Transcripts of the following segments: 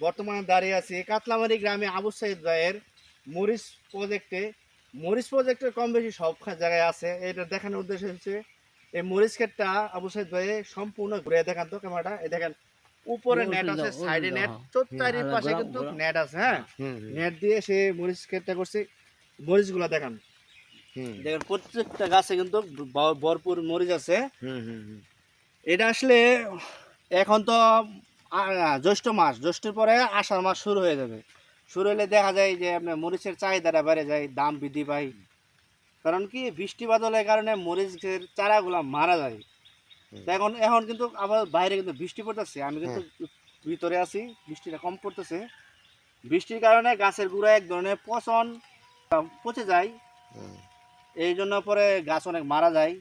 বর্তমানে দাঁড়িয়ে আছি কাতলামারি গ্রামে আবু সাইদ ভাইয়ের মরিচ প্রজেক্টে মরিচ প্রজেক্টের কম বেশি সব জায়গায় আছে। এটা দেখানোর উদ্দেশ্য হচ্ছে এই মরিচ ক্ষেতটা আবু সাইদ ভাই সম্পূর্ণ ঘুরে দেখান তো ক্যামেরাটা। এই দেখেন উপরে নেট আছে সাইডে নেট হ্যাঁ। চোদ্দারির পাশে কিন্তু নেট আছে হ্যাঁ? নেট দিয়ে সে মরিচ ক্ষেতটা করছে। মরিচগুলো দেখান। দেখেন প্রত্যেকটা গাছে কিন্তু ভরপুর মরিচ আছে। হুম হুম হুম। এটা আসলে এখন তো জ্যৈষ্ঠ মাস জ্যৈষ্ঠের পরে আষাঢ় মাস শুরু হয়ে যাবে। শুরু হলে দেখা যায় যে আপনার মরিচের চাহিদাটা বেড়ে যায় দাম বৃদ্ধি পায়। কারণ কি বৃষ্টি বাদলের কারণে মরিচের চারাগুলা মারা যায়। এখন এখন কিন্তু আবার বাইরে কিন্তু বৃষ্টি পড়তেছে। আমি কিন্তু ভিতরে আছি বৃষ্টিটা কম পড়তেছে। বৃষ্টির কারণে গাছের গুঁড়া এক ধরনের পচন পচে যায়। এই জন্য পরে গাছ অনেক মারা যায়।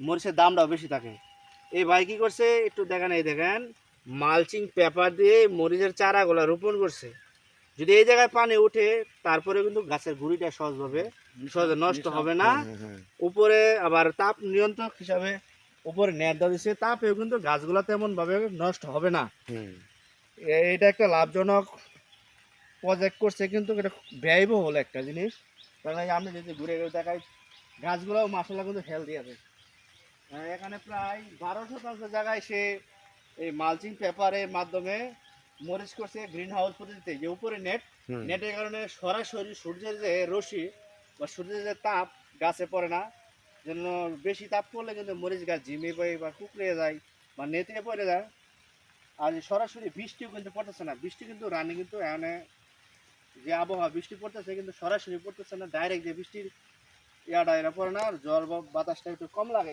মরিচের দামটাও বেশি থাকে। এই ভাই কি করছে একটু দেখেন এই দেখেন। মালচিং পেপার দিয়ে মরিচের চারাগুলো রোপণ করছে। যদি এই জায়গায় পানি উঠে তারপরে কিন্তু গাছের গুঁড়িটা সহজভাবে সহজে নষ্ট হবে না। হুম, হুম, উপরে আবার তাপ নিয়ন্ত্রক হিসাবে উপরে নেট দেওয়া দিচ্ছে তাপেও কিন্তু গাছগুলো তেমন ভাবে নষ্ট হবে না। এটা একটা লাভজনক প্রজেক্ট করছে কিন্তু এটা ব্যয়বহুল একটা জিনিস। কারণ আমি যদি ঘুরে ঘুরে দেখাই গাছগুলো মাসাল্লাহ কিন্তু হেলদি আছে। এখানে প্রায় বারো শতাংশ জায়গায় সে এই মালচিং পেপারের মাধ্যমে মরিচ করছে গ্রিন হাউস পদ্ধতিতে। যে উপরে নেট নেটের কারণে সরাসরি সূর্যের যে রশ্মি বা সূর্যের যে তাপ গাছে পড়ে না যেন বেশি তাপ পড়লে কিন্তু মরিচ গাছ ঝিমে পড়ে বা কুকড়ে যায় বা নেতে পড়ে যায়। আর সরাসরি বৃষ্টিও কিন্তু পড়তেছে না। বৃষ্টি কিন্তু রানি কিন্তু এখানে যে আবহাওয়া বৃষ্টি পড়তেছে কিন্তু সরাসরি পড়তেছে না। ডাইরেক্ট যে বৃষ্টির ইয়াটা এরা পড়ে না আর জল বাতাসটা একটু কম লাগে।